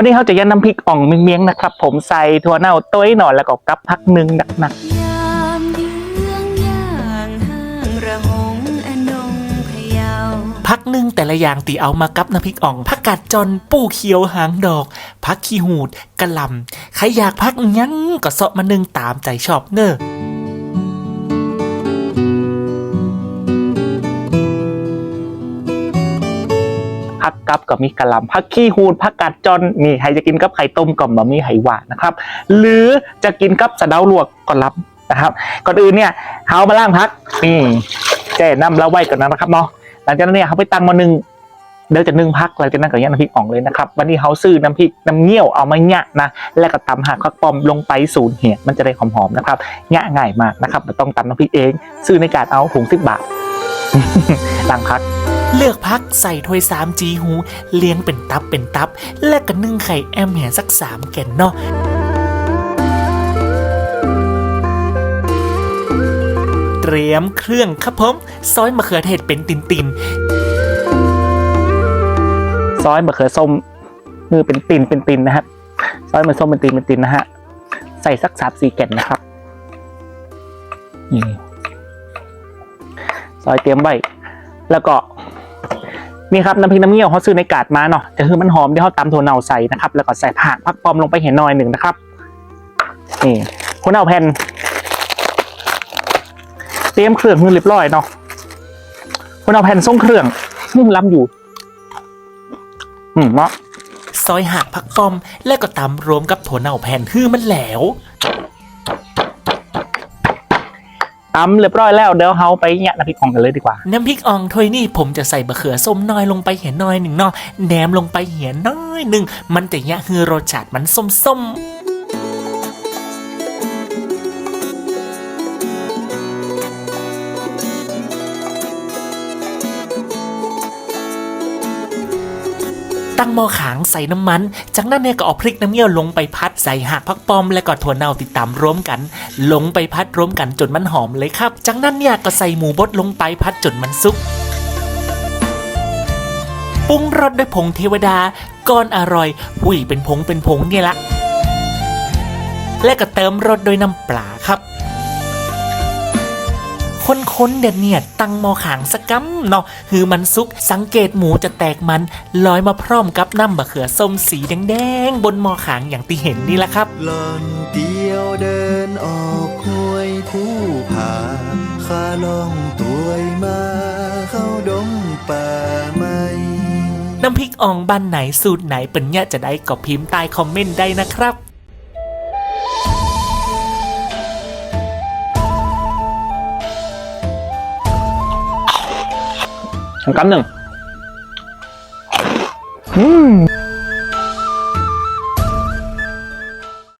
วันนี้เขาจะยันน้ำพริกอ่องเมียงๆนะครับ ผมใส่ถั่วเน่าต้ยหน่อยแล้วก็กับพักหนึ่งหนักยามเยื้องย่างห้างระหงอนงพะเยาพักหนึ่งแต่ละอย่างตีเอามากับน้ำพริกอ่องผักกาดจอนปูเขียวหางดอกพักขี้หูดกะหล่ำใครอยากพักยังก็เสาะมาหนึ่งตามใจชอบเนอะ พักกับกับมีกะหล่ำพักขี้หูดพักกาดจอนนี่ใครจะกินกับไข่ต้มก็บะหมี่ไหหวานนะครับ หรือจะกินกับสะเดาลวกก็รับนะครับก่อนอื่นเนี่ยเขามาล่างพักนี่แจ้น้ำแล้วไว้ก่อนนะครับเนาะหลังจากนั้นเนี่ยเขาไปตั้งมาหนึ่งเดี๋ยวจะนึ่งพักหลังจากนั้นก็ยัดน้ำพริกอ่องเลยนะครับวันนี้เขาซื้อน้ำพริกน้ำเงี้ยวเอามาเนี้ยนะแล้วก็ตำหักข้าวปอมลงไปศูนเหี่ยมันจะได้หอมๆนะครับเนี้ยง่ายมากนะครับไม่ต้องตำน้ำพริกเอง ซื้อในการเอาถุงสิบบาทล้างพัก เลือกพักใส่ถ้วยสามจีหูเลี้ยงเป็นตับเป็นตับ และก็นึ่งไข่แอมแหนสักสามแก่นเนาะเตรียมเครื่องครับผมซอยมะเขือเทศเป็นตินตินซอยมะเขือส้มมือเป็นตินเป็นตินนะครับซอยมะส้มเป็นตินเป็นตินนะฮะใส่สักสามสี่แก่นนะครับนี่ซอยเตรียมไว้แล้วก็ นี่ครับน้ำพริกน้ำเงี้ยวเขาซื้อในกาดมาเนาะจะคือมันหอมที่เขาตำถั่วเน่าใส่นะครับแล้วก็ใส่ผักพักปอมลงไปเห็นหน่อยหนึ่งนะครับนี่ถั่วเน่าแผ่นเตรียมเครื่องมือเรียบร้อยเนาะถั่วเน่าแผ่นส่งเครื่องนึ่งล้ำอยู่ อืมเนาะซอยหักผักปอมและก็ตำรวมกับถั่วเน่าแผ่นฮือมันแหลว ตำเรียบร้อยแล้วเดี๋ยวเฮาไปแยะน้ำพริกอ่องกันเลยดีกว่า น้ำพริกอ่องถ้วยนี่ผมจะใส่บะเขือส้มน้อยลงไปเหี่ยน้อยหนึ่งเนาะแหนมลงไปเหี่ยน้อยหนึ่งมันจะหยะคือรสชาติมันส้มๆ ตั้งหม้อขางใส่น้ำมัน จากนั้นเนี่ยก็เอาพริกน้ำเงี้ยวลงไปพัดใส่หักผักปอม และก็ถั่วเน่าติดตามรวมกัน ลงไปพัดรวมกันจนมันหอมเลยครับ จากนั้นเนี่ยก็ใส่หมูบดลงไปพัดจนมันสุกปรุงรสด้วยผงเทวดาก่อนอร่อยหุยเป็นผงเป็นผงเนี่ยละและก็เติมรสโดวยน้ำปลาครับ คนๆเด็ดเนี่ยตั้งหม้อขางสกกัมเนาะหือมันสุกสังเกตหมูจะแตกมันลอยมาพร้อมกับน้ำบะเขือส้มสีแดงๆบนหม้อขางอย่างที่เห็นนี่แหละครับหล่อนเดียวเดินออกห้วยผู้ผาข้าล่องตัวยมาเข้าดงป่าไม้น้ำพริกอ่องบ้านไหนสูตรไหนเปิ่นเนี่ยจะได้ก็พิมพ์ใต้คอมเมนต์ได้นะครับ กำหนึ่งอืม